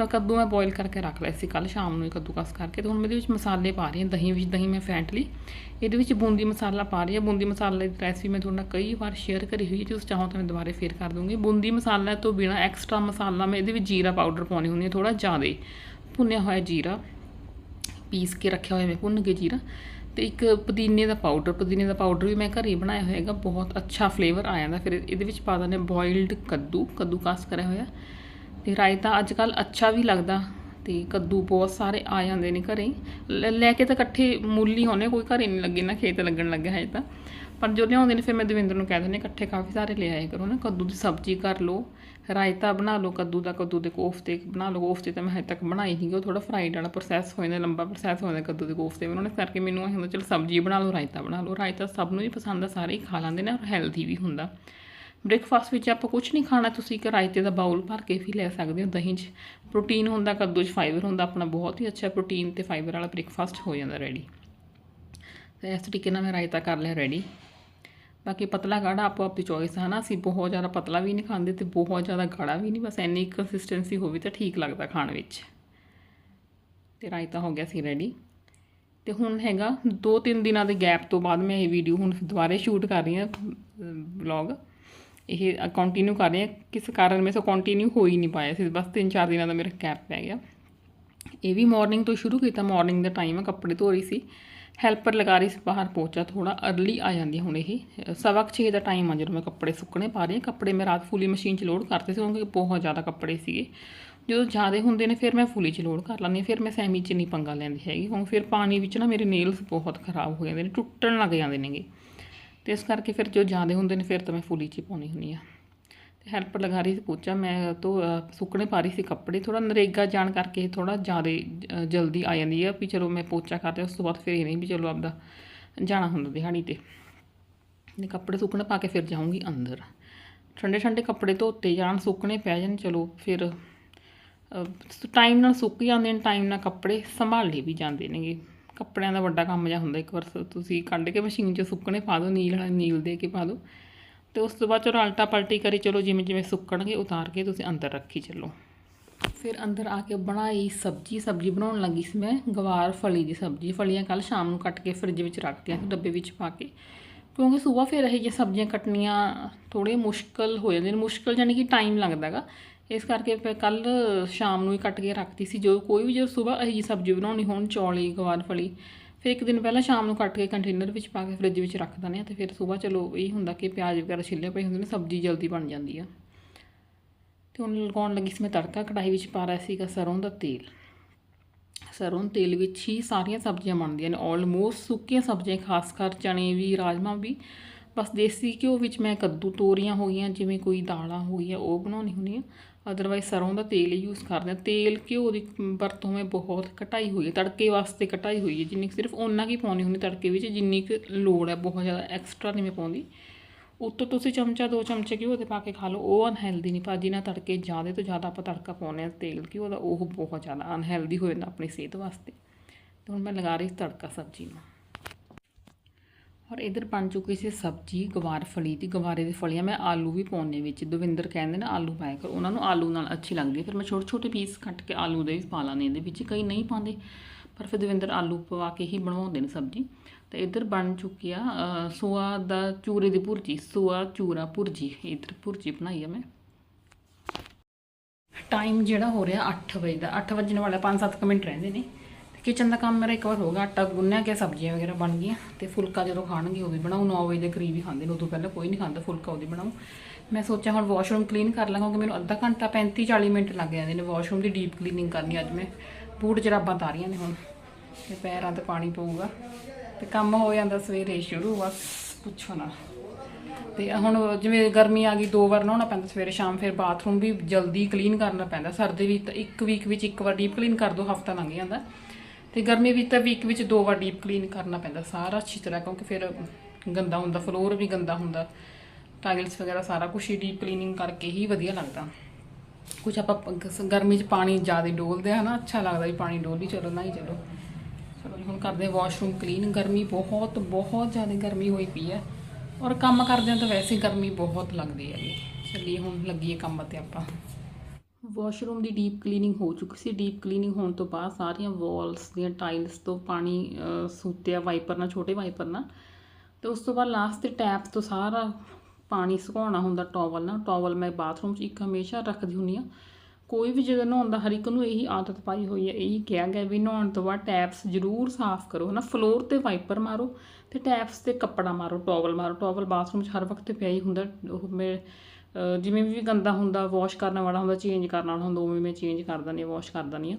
Speaker 1: ਤਾਂ ਕੱਦੂ ਮੈਂ ਬੋਇਲ ਕਰਕੇ ਰੱਖ ਲਿਆ ਸੀ ਕੱਲ ਸ਼ਾਮ ਨੂੰ ਹੀ ਕੱਦੂਕਸ ਕਰਕੇ ਤੇ ਹੁਣ ਮੈਂ ਇਹਦੇ ਵਿੱਚ ਮਸਾਲੇ ਪਾ ਰਹੀ ਹਾਂ, ਦਹੀਂ ਵਿੱਚ, ਦਹੀਂ ਮੈਂ ਫੈਂਟ ਲਈ। ਇਹਦੇ ਵਿੱਚ ਬੂੰਦੀ ਮਸਾਲਾ ਪਾ ਰਹੀ ਹਾਂ। ਬੂੰਦੀ ਮਸਾਲੇ ਦੀ ਰੈਸਪੀ ਮੈਂ ਤੁਹਾਡੇ ਨਾਲ ਕਈ ਵਾਰ ਸ਼ੇਅਰ ਕਰੀ ਹੋਈ ਹੈ, ਜੇ ਤੁਸੀਂ ਚਾਹੋ ਤਾਂ ਮੈਂ ਦੁਬਾਰਾ ਫੇਰ ਕਰ ਦੂੰਗੀ। ਬੂੰਦੀ ਮਸਾਲਾ ਤੋਂ ਬਿਨਾ ਐਕਸਟਰਾ ਮਸਾਲਾ ਮੈਂ ਇਹਦੇ ਵਿੱਚ ਜੀਰਾ ਪਾਊਡਰ ਪਾਉਣੀ ਹੁੰਦੀ ਹੈ ਥੋੜਾ ਜ਼ਿਆਦਾ ਭੁੰਨਿਆ ਹੋਇਆ ਜੀਰਾ, ਪੀਸ ਕੇ ਰੱਖਿਆ ਹੋਇਆ ਮੈਂ ਭੁੰਨ ਕੇ ਜੀਰਾ ਤੇ ਇੱਕ ਪੁਦੀਨੇ ਦਾ ਪਾਊਡਰ ਪੁਦੀਨੇ ਦਾ ਪਾਊਡਰ ਵੀ ਮੈਂ ਘਰੇ ਹੀ ਬਣਾਇਆ ਹੋਇਆ ਬਹੁਤ ਅੱਛਾ ਫਲੇਵਰ ਆ ਜਾਂਦਾ। ਫਿਰ ਇਹਦੇ ਵਿੱਚ ਪਾ ਦਿੰਦੇ ਬੋਇਲਡ ਕੱਦੂ ਕੱਦੂ ਕਾਸ ਕਰਿਆ ਹੋਇਆ। ਤੇ ਰਾਇਤਾ ਅੱਜ ਕੱਲ ਅੱਛਾ ਵੀ ਲੱਗਦਾ ਤੇ ਕੱਦੂ ਬਹੁਤ ਸਾਰੇ ਆ ਜਾਂਦੇ ਨੇ ਘਰੇ। ਲੈ ਲੈ ਕੇ ਤਾਂ ਇਕੱਠੇ ਮੁੱਲ ਹੀ ਹੋਣੇ ਕੋਈ ਘਰੇ ਨਹੀਂ ਲੱਗੇ ਨਾ ਖੇਤ ਲੱਗਣ ਲੱਗਿਆ ਹੈ ਤਾਂ। ਪਰ ਜੋ ਲਿਆਉਂਦੇ ਨੇ ਫਿਰ ਮੈਂ ਦਵਿੰਦਰ ਨੂੰ ਕਹਿ ਦਿੰਦੀ ਹਾਂ, ਇਕੱਠੇ ਕਾਫੀ ਸਾਰੇ ਲੈ ਆਇਆ ਕਰੋ ਨਾ ਕੱਦੂ ਦੀ ਸਬਜ਼ੀ ਕਰ ਲਓ ਰਾਇਤਾ ਬਣਾ ਲਓ ਕੱਦੂ ਦਾ ਕੱਦੂ ਦੇ ਕੋਫਤੇ ਬਣਾ ਲਓ। ਕੋਫਤੇ ਤਾਂ ਮੈਂ ਹਜੇ ਤੱਕ ਬਣਾਈ ਨਹੀਂ ਉਹ ਥੋੜਾ ਫਰਾਈਡ ਵਾਲਾ ਪ੍ਰੋਸੈਸ ਹੋ ਜਾਂਦਾ ਲੰਬਾ ਪ੍ਰੋਸੈਸ ਹੋ ਜਾਂਦਾ ਕੱਦੂ ਦੇ ਕੋਫਤੇ ਬਣਾਉਣ ਇਸ ਕਰਕੇ। ਮੈਨੂੰ ਇਹ ਹੁੰਦਾ ਚਲ ਸਬਜ਼ੀ ਬਣਾ ਲਓ ਰਾਇਤਾ ਬਣਾ ਲਓ। ਰਾਇਤਾ ਸਭ ਨੂੰ ਹੀ ਪਸੰਦ ਆ ਸਾਰੇ ਹੀ ਖਾ ਲੈਂਦੇ ਨੇ ਔਰ ਹੈਲਦੀ ਵੀ ਹੁੰਦਾ। ਬ੍ਰੇਕਫਾਸਟ ਵਿੱਚ ਆਪਾਂ ਕੁਝ ਨਹੀਂ ਖਾਣਾ, ਤੁਸੀਂ ਇੱਕ ਰਾਇਤੇ ਦਾ ਬਾਉਲ ਭਰ ਕੇ ਵੀ ਲੈ ਸਕਦੇ ਹੋ ਦਹੀਂ 'ਚ। ਪ੍ਰੋਟੀਨ ਹੁੰਦਾ, ਕੱਦੂ 'ਚ ਫਾਈਬਰ ਹੁੰਦਾ, ਆਪਣਾ ਬਹੁਤ ਹੀ ਅੱਛਾ ਪ੍ਰੋਟੀਨ ਤੇ ਫਾਈਬਰ ਵਾਲਾ ਬ੍ਰੇਕਫਾਸਟ ਹੋ ਜਾਂਦਾ ਰੈਡੀ ਤੇ ਇਸ ਤਰੀਕੇ ਨਾਲ ਮੈਂ ਰਾਇਤਾ ਕਰ ਲਿਆ ਰੈਡੀ ਬਾਕੀ ਪਤਲਾ ਗਾੜਾ ਆਪੋ ਆਪਣੀ ਚੋਇਸ ਹੈ ਨਾ ਅਸੀਂ ਬਹੁਤ ਜ਼ਿਆਦਾ ਪਤਲਾ ਵੀ ਨਹੀਂ ਖਾਂਦੇ ਤੇ ਬਹੁਤ ਜ਼ਿਆਦਾ ਗਾੜਾ ਵੀ ਨਹੀਂ, ਬਸ ਇੰਨੀ ਕੰਸਿਸਟੈਂਸੀ ਹੋਵੇ ਤਾਂ ਠੀਕ ਲੱਗਦਾ ਖਾਣ ਵਿੱਚ। ਤੇ ਰਾਇਤਾ ਹੋ ਗਿਆ ਸੀ ਰੈਡੀ ਤੇ ਹੁਣ ਹੈਗਾ 2-3 ਦਿਨਾਂ ਦੇ ਗੈਪ ਤੋਂ ਬਾਅਦ ਮੈਂ ਇਹ ਵੀਡੀਓ ਹੁਣ ਦੁਬਾਰੇ ਸ਼ੂਟ ਕਰ ਰਹੀ ਹਾਂ ਵਲੌਗ ਇਹ ਕੰਟੀਨਿਊ ਕਰ ਰਹੇ ਹਾਂ। ਕਿਸ ਕਾਰਨ ਮੇਰੇ ਤੋਂ ਕੰਟੀਨਿਊ ਹੋ ਹੀ ਨਹੀਂ ਪਾਇਆ ਸੀ। ਬਸ 3-4 ਦਿਨਾਂ ਦਾ ਮੇਰਾ ਗੈਪ ਪੈ ਗਿਆ। ਇਹ ਵੀ ਮਾਰਨਿੰਗ ਤੋਂ ਸ਼ੁਰੂ ਕੀਤਾ। ਮਾਰਨਿੰਗ ਦਾ ਟਾਈਮ ਆ, ਕੱਪੜੇ ਧੋ ਰਹੀ ਸੀ। ਹੈਲਪਰ ਲਗਾ ਰਹੀ ਸੀ ਬਾਹਰ ਪਹੁੰਚਾ ਥੋੜਾ ਅਰਲੀ ਆ ਜਾਂਦੀ ਹੈ ਹੁਣ ਇਹ। ਸਵਾ ਕੁ ਛੇ ਦਾ ਟਾਈਮ ਆ ਜਦੋਂ ਮੈਂ ਕੱਪੜੇ ਸੁੱਕਣੇ ਪਾ ਰਹੀ ਹਾਂ। ਕੱਪੜੇ ਮੈਂ ਰਾਤ ਫੁੱਲੀ ਮਸ਼ੀਨ 'ਚ ਲੋਡ ਕਰਤੇ ਸੀ, ਕਿਉਂਕਿ ਬਹੁਤ ਜ਼ਿਆਦਾ ਕੱਪੜੇ ਸੀਗੇ। ਜਦੋਂ ਜ਼ਿਆਦਾ ਹੁੰਦੇ ਨੇ, ਫਿਰ ਮੈਂ ਫੁੱਲੀ 'ਚ ਲੋਡ ਕਰ ਲੈਂਦੀ ਹਾਂ। ਫਿਰ ਮੈਂ ਸੈਮੀ 'ਚ ਨਹੀਂ ਪੰਗਾ ਲੈਂਦੀ ਹੈਗੀ। ਹੁਣ ਫਿਰ ਪਾਣੀ ਵਿੱਚ ਨਾ ਮੇਰੇ ਨੇਲਸ ਬਹੁਤ ਖਰਾਬ ਹੋ ਜਾਂਦੇ ਨੇ, ਟੁੱਟਣ ਲੱਗ ਜਾਂਦੇ ਨੇਗੇ। ਤੇ ਇਸ ਕਰਕੇ ਫਿਰ ਜੋ ਜ਼ਿਆਦਾ ਹੁੰਦੇ ਨੇ, ਫਿਰ ਤਾਂ ਮੈਂ ਫੁੱਲੀ 'ਚ ਹੀ ਪਾਉਣੀ ਹੁੰਦੀ ਆ ਤੇ ਹੈਲਪਰ ਲਗਾ ਰਹੀ ਸੀ ਪੋਚਾ, ਮੈਂ ਤੋਂ ਸੁੱਕਣੇ ਪਾ ਰਹੀ ਸੀ ਕੱਪੜੇ। ਥੋੜਾ ਨਰੇਗਾ ਜਾਣ ਕਰਕੇ ਥੋੜਾ ਜ਼ਿਆਦਾ ਜਲਦੀ ਆ ਜਾਂਦੀ ਆ ਵੀ ਚਲੋ ਮੈਂ ਪੋਚਾ ਕਰਦੇ ਉਸ ਤੋਂ ਬਾਅਦ ਫਿਰ ਇਹ ਨਹੀਂ ਵੀ ਚਲੋ ਆਪਦਾ ਜਾਣਾ ਹੁੰਦਾ ਦਿਹਾੜੀ ਤੇ। ਨੇ ਕੱਪੜੇ ਸੁੱਕਣੇ ਪਾ ਕੇ ਫਿਰ ਜਾਊਂਗੀ ਅੰਦਰ। ਠੰਡੇ ਠੰਡੇ ਕੱਪੜੇ ਧੋਤੇ ਜਾਣ, ਸੁੱਕਣੇ ਪੈ ਜਾਣ, ਚਲੋ ਫਿਰ ਟਾਈਮ ਨਾਲ ਸੁੱਕ ਜਾਂਦੇ ਨੇ ਟਾਈਮ ਨਾਲ ਕੱਪੜੇ ਸੰਭਾਲੇ ਵੀ ਜਾਂਦੇ ਨੇਗੇ। ਕੱਪੜਿਆਂ ਦਾ ਵੱਡਾ ਕੰਮ ਜਿਹਾ ਹੁੰਦਾ ਇੱਕ ਵਾਰ ਤੁਸੀਂ ਕੱਢ ਕੇ ਮਸ਼ੀਨ 'ਚ ਸੁੱਕਣੇ ਪਾ ਦਿਓ, ਨੀਲ ਨੀਲ ਦੇ ਕੇ ਪਾ ਦਿਓ। ਤੇ ਉਸ ਤੋਂ ਬਾਅਦ ਚਲੋ ਅਲਟਾ ਪਲਟੀ ਕਰੀ, ਚਲੋ ਜਿਵੇਂ ਜਿਵੇਂ ਸੁੱਕਣਗੇ ਉਤਾਰ ਕੇ ਤੁਸੀਂ ਅੰਦਰ ਰੱਖੀ ਚੱਲੋ। ਫਿਰ ਅੰਦਰ ਆ ਕੇ ਬਣਾਈ ਸਬਜੀ ਸਬਜੀ ਬਣਾਉਣ ਲੱਗੀ ਸੀ ਮੈਂ, ਗਵਾਰ ਫਲੀ ਦੀ ਸਬਜੀ। ਫਲੀਆਂ ਕੱਲ ਸ਼ਾਮ ਨੂੰ ਕੱਟ ਕੇ ਫਰਿੱਜ ਵਿੱਚ ਰੱਖਤੀਆਂ ਸੀ, ਡੱਬੇ ਵਿੱਚ ਪਾ ਕੇ। ਕਿਉਂਕਿ ਸਵੇਰ ਫਿਰ ਇਹ ਜਿਹੀਆਂ ਸਬਜ਼ੀਆਂ ਕੱਟਣੀਆਂ ਥੋੜੇ ਮੁਸ਼ਕਲ ਹੋ ਜਾਂਦੇ ਨੇ, ਮੁਸ਼ਕਲ ਯਾਨੀ ਕਿ ਟਾਈਮ ਲੱਗਦਾਗਾ। ਇਸ ਕਰਕੇ ਫਿਰ ਕੱਲ ਸ਼ਾਮ ਨੂੰ ਹੀ ਕੱਟ ਕੇ ਰੱਖਤੀ ਸੀ। ਜੋ ਕੋਈ ਵੀ ਜਦੋਂ ਸਵੇਰ ਇਹ ਜੀ ਸਬਜ਼ੀ ਬਣਾਉਣੀ ਹੋਣ, ਚੌਲੀ, ਗਵਾਰ, ਫਲੀ, ਫਿਰ ਇੱਕ ਦਿਨ ਪਹਿਲਾਂ ਸ਼ਾਮ ਨੂੰ ਕੱਟ ਕੇ ਕੰਟੇਨਰ ਵਿੱਚ ਪਾ ਕੇ ਫਰਿੱਜ ਵਿੱਚ ਰੱਖ ਦਿੰਦੇ ਆ ਤੇ ਫਿਰ ਸਵੇਰ ਚਲੋ ਇਹ ਹੁੰਦਾ ਕਿ ਪਿਆਜ਼ ਵਗੈਰਾ ਛਿੱਲੇ ਪਏ ਹੁੰਦੇ ਨੇ, ਸਬਜ਼ੀ ਜਲਦੀ ਬਣ ਜਾਂਦੀ ਆ। ਤੇ ਹੁਣ ਲਗਾਉਣ ਲੱਗੀ ਸੀ ਮੈਂ ਤੜਕਾ ਕੜਾਈ ਵਿੱਚ ਪਾ ਰਿਹਾ ਸੀਗਾ ਸਰੋਂ ਦਾ ਤੇਲ। ਸਰੋਂ ਤੇਲ ਵਿੱਚ ਹੀ ਸਾਰੀਆਂ ਸਬਜ਼ੀਆਂ ਬਣਦੀਆਂ ਨੇ ਆਲਮੋਸਟ ਸੁੱਕੀਆਂ ਸਬਜ਼ੀਆਂ, ਖਾਸ ਕਰ ਚਣੇ ਵੀ ਰਾਜਮਾ ਵੀ। ਬਸ ਦੇਸੀ ਘਿਓ ਵਿੱਚ ਮੈਂ ਕੱਦੂ ਤੋਰੀਆਂ ਹੋ ਗਈਆਂ, ਜਿਵੇਂ ਕੋਈ ਦਾਲਾਂ ਹੋ ਗਈਆਂ, ਉਹ ਬਣਾਉਣੀ ਹੁੰਦੀ ਆ। ਅਦਰਵਾਈਜ਼ ਸਰੋਂ ਦਾ ਤੇਲ ਹੀ ਯੂਜ਼ ਕਰਦੇ ਆ ਤੇਲ, ਘਿਓ ਦੀ ਵਰਤੋਂ ਮੈਂ ਬਹੁਤ ਘਟਾਈ ਹੋਈ ਹੈ। ਤੜਕੇ ਵਾਸਤੇ ਘਟਾਈ ਹੋਈ ਹੈ। ਜਿੰਨੀ ਕੁ ਸਿਰਫ ਓਨਾ ਕੀ ਪਾਉਣੀ ਹੁੰਦੀ ਤੜਕੇ ਵਿੱਚ, ਜਿੰਨੀ ਕੁ ਲੋੜ ਹੈ ਬਹੁਤ ਜ਼ਿਆਦਾ ਐਕਸਟਰਾ ਨਹੀਂ ਮੈਂ ਪਾਉਂਦੀ। ਉੱਤੋਂ ਤੁਸੀਂ ਚਮਚਾ, ਦੋ ਚਮਚੇ ਘਿਓ ਦੇ ਪਾ ਕੇ ਖਾ ਲਓ। ਉਹ ਅਨਹੈਲਦੀ ਨਹੀਂ ਭਾਜੀ, ਨਾ ਤੜਕੇ ਜ਼ਿਆਦਾ ਤੋਂ ਜ਼ਿਆਦਾ ਆਪਾਂ ਤੜਕਾ ਪਾਉਂਦੇ ਆ ਤੇਲ, ਘਿਓ ਦਾ। ਉਹ ਬਹੁਤ ਜ਼ਿਆਦਾ ਅਨਹੈਲਦੀ ਹੋ ਜਾਂਦਾ ਆਪਣੀ ਸਿਹਤ ਵਾਸਤੇ। ਤੇ ਹੁਣ ਮੈਂ ਲਗਾ ਰਹੀ ਸੀ ਤੜਕਾ ਸਬਜ਼ੀ ਨੂੰ। ਔਰ ਇਧਰ ਬਣ ਚੁੱਕੀ ਸੀ ਸਬਜ਼ੀ, ਗਵਾਰ ਫਲੀ ਦੀ ਗਵਾਰੇ ਦੀ ਫਲੀਆਂ ਮੈਂ ਆਲੂ ਵੀ ਪਾਉਣੇ ਵਿੱਚ। ਦਵਿੰਦਰ ਕਹਿੰਦੇ ਨੇ ਆਲੂ ਪਾਇਆ ਕਰ। ਉਹਨਾਂ ਨੂੰ ਆਲੂ ਨਾਲ ਅੱਛੀ ਲੱਗਦੀ ਫਿਰ ਮੈਂ ਛੋਟੇ ਛੋਟੇ ਪੀਸ ਕੱਟ ਕੇ ਆਲੂ ਦੇ ਵੀ ਪਾ ਲਾਂਦੇ ਇਹਦੇ ਵਿੱਚ ਕਈ ਨਹੀਂ ਪਾਉਂਦੇ, ਪਰ ਫਿਰ ਦਵਿੰਦਰ ਆਲੂ ਪਵਾ ਕੇ ਹੀ ਬਣਾਉਂਦੇ ਨੇ ਸਬਜ਼ੀ। ਤੇ ਇਧਰ ਬਣ ਚੁੱਕੀ ਆ ਸੋਆ ਦਾ ਚੂਰੇ ਦੀ ਭੁਰਜੀ। ਸੋਆ, ਚੂਰਾ, ਭੁਰਜੀ। ਇਧਰ ਭੁਰਜੀ ਬਣਾਈ ਆ ਮੈਂ। ਟਾਈਮ ਜਿਹੜਾ ਹੋ ਰਿਹਾ 8 ਵਜੇ ਦਾ। 8 ਵਜਣ ਵਾਲਾ 5-7 ਮਿੰਟ ਰਹਿੰਦੇ ਨੇ। ਕਿਚਨ ਦਾ ਕੰਮ ਮੇਰਾ ਇੱਕ ਵਾਰ ਹੋ ਗਿਆ, ਆਟਾ ਗੁੰਨਿਆ ਗਿਆ, ਸਬਜ਼ੀਆਂ ਵਗੈਰਾ ਬਣ ਗਈਆਂ ਤੇ ਫੁਲਕਾ ਜਦੋਂ ਖਾਣਗੇ ਉਹ ਵੀ ਬਣਾਉ 9 ਵਜੇ ਦੇ ਕਰੀਬ ਹੀ ਖਾਂਦੇ ਨੇ, ਉਦੋਂ ਪਹਿਲਾਂ ਕੋਈ ਨਹੀਂ ਖਾਂਦਾ, ਫੁਲਕਾ ਉਹਦੀ ਬਣਾਉ ਮੈਂ ਸੋਚਿਆ ਹੁਣ ਵਾਸ਼ਰੂਮ ਕਲੀਨ ਕਰ ਲਾਂ, ਕਿਉਂਕਿ ਮੈਨੂੰ ਅੱਧਾ ਘੰਟਾ 35-40 ਮਿੰਟ ਲੱਗ ਜਾਂਦੇ ਨੇ ਵਾਸ਼ਰੂਮ ਦੀ ਡੀਪ ਕਲੀਨਿੰਗ ਕਰਨੀ ਅੱਜ ਮੈਂ। ਬੂਟ ਜਰਾਬਾਂ ਤਾਰੀਆਂ ਨੇ ਹੁਣ, ਤੇ ਪੈਰਾਂ ਤੇ ਪਾਣੀ ਪਊਗਾ। ਤੇ ਕੰਮ ਹੋ ਜਾਂਦਾ ਸਵੇਰੇ ਸ਼ੁਰੂ, ਬਸ ਪੁੱਛੋ ਨਾ। ਤੇ ਹੁਣ ਜਿਵੇਂ ਗਰਮੀ ਆ ਗਈ, ਦੋ ਵਾਰ ਨਹਾਉਣਾ ਪੈਂਦਾ ਸਵੇਰੇ, ਸ਼ਾਮ ਫਿਰ ਬਾਥਰੂਮ ਵੀ ਜਲਦੀ ਕਲੀਨ ਕਰਨਾ ਪੈਂਦਾ। ਸਰਦੀ ਵੀ ਤਾਂ ਇੱਕ ਵੀਕ ਵਿੱਚ ਇੱਕ ਵਾਰ ਡੀਪ ਕਲੀਨ ਕਰ ਦੋ, ਹਫਤਾ ਲੰਘ ਜਾਂਦਾ। ਤੇ ਗਰਮੀ ਵਿੱਚ ਤਾਂ ਵੀਕ ਵਿੱਚ ਦੋ ਵਾਰ ਡੀਪ ਕਲੀਨ ਕਰਨਾ ਪੈਂਦਾ, ਸਾਰਾ ਅੱਛੀ ਤਰ੍ਹਾਂ, ਕਿਉਂਕਿ ਫਿਰ ਗੰਦਾ ਹੁੰਦਾ ਫਲੋਰ ਵੀ ਗੰਦਾ ਹੁੰਦਾ ਟਾਇਲਸ ਵਗੈਰਾ ਸਾਰਾ ਕੁਝ ਹੀ ਡੀਪ ਕਲੀਨਿੰਗ ਕਰਕੇ ਹੀ ਵਧੀਆ ਲੱਗਦਾ। ਕੁਝ ਆਪਾਂ ਗਰਮੀ 'ਚ ਪਾਣੀ ਜ਼ਿਆਦਾ ਡੋਲਦੇ ਆ ਨਾ, ਅੱਛਾ ਲੱਗਦਾ ਵੀ ਪਾਣੀ ਡੋਲੀ ਚਲੋ, ਨਾ ਹੀ ਚਲੋ। ਚਲੋ ਜੀ, ਹੁਣ ਕਰਦੇ ਵਾਸ਼ਰੂਮ ਕਲੀਨ ਗਰਮੀ ਬਹੁਤ ਬਹੁਤ ਜ਼ਿਆਦਾ ਗਰਮੀ ਹੋਈ ਪਈ ਹੈ। ਔਰ ਕੰਮ ਕਰਦਿਆਂ ਤਾਂ ਵੈਸੇ ਗਰਮੀ ਬਹੁਤ ਲੱਗਦੀ ਹੈ ਜੀ ਚੱਲੀਏ ਹੁਣ, ਲੱਗੀਏ ਕੰਮ ਤੇ ਆਪਾਂ। ਵਾਸ਼ਰੂਮ ਦੀ ਡੀਪ ਕਲੀਨਿੰਗ ਹੋ ਚੁੱਕੀ ਸੀ। ਡੀਪ ਕਲੀਨਿੰਗ ਹੋਣ ਤੋਂ ਬਾਅਦ ਸਾਰੀਆਂ ਵਾਲਸ ਦੀਆਂ ਟਾਈਲਸ ਤੋਂ ਪਾਣੀ ਅਹ, ਸੂਤਿਆ ਵਾਈਪਰ ਨਾਲ ਛੋਟੇ ਵਾਈਪਰ ਨਾਲ। ਤੇ ਉਸ ਤੋਂ ਬਾਅਦ ਲਾਸਟ ਤੇ ਟੈਪ ਤੋਂ ਸਾਰਾ ਪਾਣੀ ਸੁਕਾਉਣਾ ਹੁੰਦਾ ਟਾਵਲ ਨਾਲ। ਟਾਵਲ ਮੈਂ ਬਾਥਰੂਮ 'ਚ ਇੱਕ ਹਮੇਸ਼ਾ ਰੱਖਦੀ ਹੁੰਦੀ ਆ ਕੋਈ ਵੀ ਜਦੋਂ ਨਹਾਉਂਦਾ ਹਰ ਇੱਕ ਨੂੰ ਇਹੀ ਆਦਤ ਪਾਈ ਹੋਈ ਹੈ ਇਹੀ ਕਿਹਾ ਗਿਆ ਵੀ ਨਹਾਉਣ ਤੋਂ ਬਾਅਦ ਟੈਪਸ ਜ਼ਰੂਰ ਸਾਫ਼ ਕਰੋ ਹਨਾ ਫਲੋਰ ਤੇ ਵਾਈਪਰ ਮਾਰੋ ਤੇ ਟੈਪਸ ਤੇ ਕੱਪੜਾ ਮਾਰੋ ਟਾਵਲ ਮਾਰੋ। ਟਾਵਲ ਬਾਥਰੂਮ 'ਚ ਹਰ ਵਕਤ ਪਿਆ ਹੀ ਹੁੰਦਾ। ਉਹ ਮੇ ਜਿਵੇਂ ਵੀ ਗੰਦਾ ਹੁੰਦਾ ਵਾਸ਼ ਕਰਨ ਵਾਲਾ ਹੁੰਦਾ ਚੇਂਜ ਕਰਨ ਵਾਲਾ ਹੁੰਦਾ, ਉਵੇਂ ਮੈਂ ਚੇਂਜ ਕਰ ਦਿੰਦੀ ਹਾਂ ਵਾਸ਼ ਕਰ ਦਿੰਦੀ ਹਾਂ।